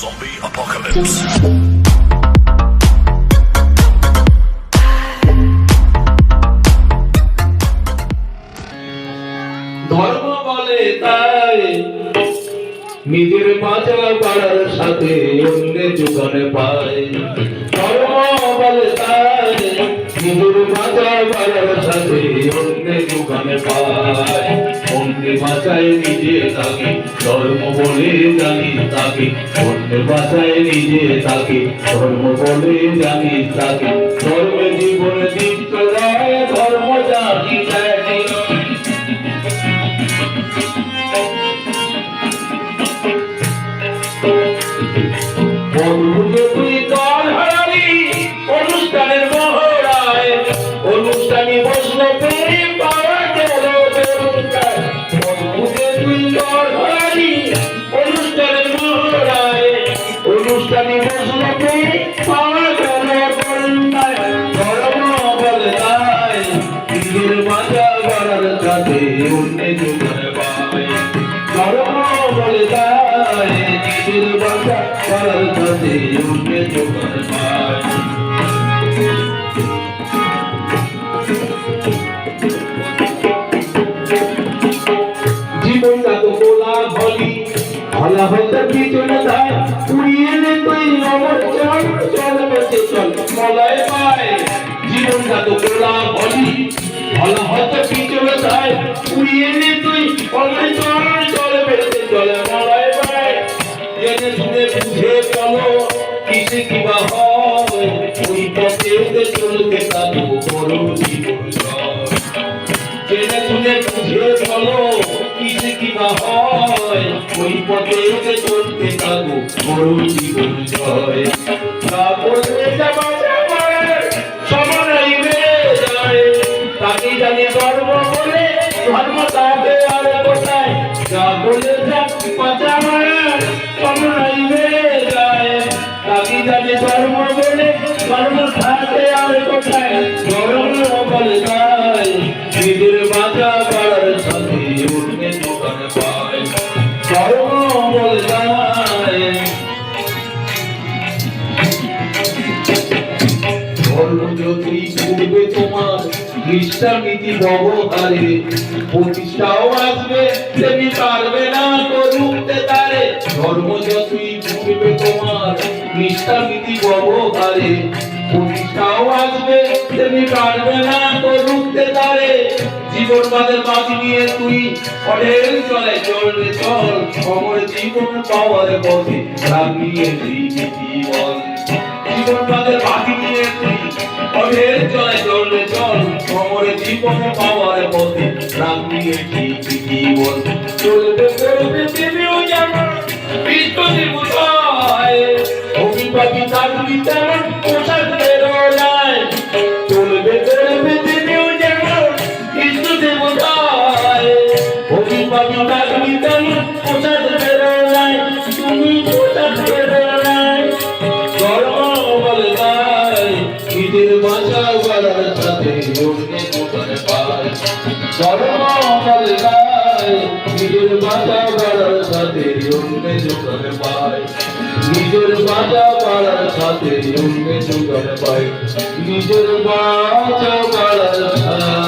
Zombie apocalypse. ধর্ম বলে তাই। নিজের বাঁচা পাড়ার সাথে অন্যের যোগানে পায় ধর্ম বলে তাই। নিজের বাঁচা পাড়ার সাথে অন্যের যোগানে পায় অন্যের বাঁচায় নিজে থাকি ধর্ম বলে জানি তাকে, অন্য বাঁচায় নিজে থাকি ধর্ম বলে জানি তাকে জীবনে নিজের বাঁচা বাড়ার সাথে অন্য যুগের পায় জীবনটা তো গোলা ভলি, ভলা হতে পিছনে যায়। উড়িয়ে নে তুই নমর চল চল বেঁচে চল মলয় পায়। জীবনটা তো গোলা ভলি, ভলা হতে পিছনে যায়। উড়িয়ে নে তুই মলয় হয় ওই পথে চলতে থাকো বড় জীবন। জেনে শুনে বুঝে ধর্ম বলে ধর্ম তাকে আর কোথায় যা বলে যা বাঁচাবার সমান ধর্ম থাকে আর কোথায়? ধর্ম বলে যায় নিজের পাড়ার সাথে অন্য দোকান পায়। ধর্ম বলে ধর্ম যদি পূর্বে তোমার নিষ্ঠানীতি ব্যবহারে প্রতিষ্ঠাও আসবে না করুতে তারে। ধর্ম যতই পূর্বে তোমার নিষ্ঠানীতি ব্যবহারে, প্রতিষ্ঠাও আসবে, তেমনি পারবে না করুতে তারে। জীবন বাদের বাজি নিয়ে তুই অঢেল চলে চললে চল। অমর জীবন পাওয়ার পথে তুই জীবন জীবন বাদের বাজি নিয়ে তুই অঢেল চলে চললে চল। অমর জীবন পাওয়ার পথে তুই জীবন চলবে চলবে বাড়ার সাথে অন্য দোকানে পায় ধর্ম বলে তাই নিজের বাঁচা বাড়ার সাথে অন্য পায় নিজের বাঁচা বাড়ার সাথে নিজের বাঁচা বাড়ার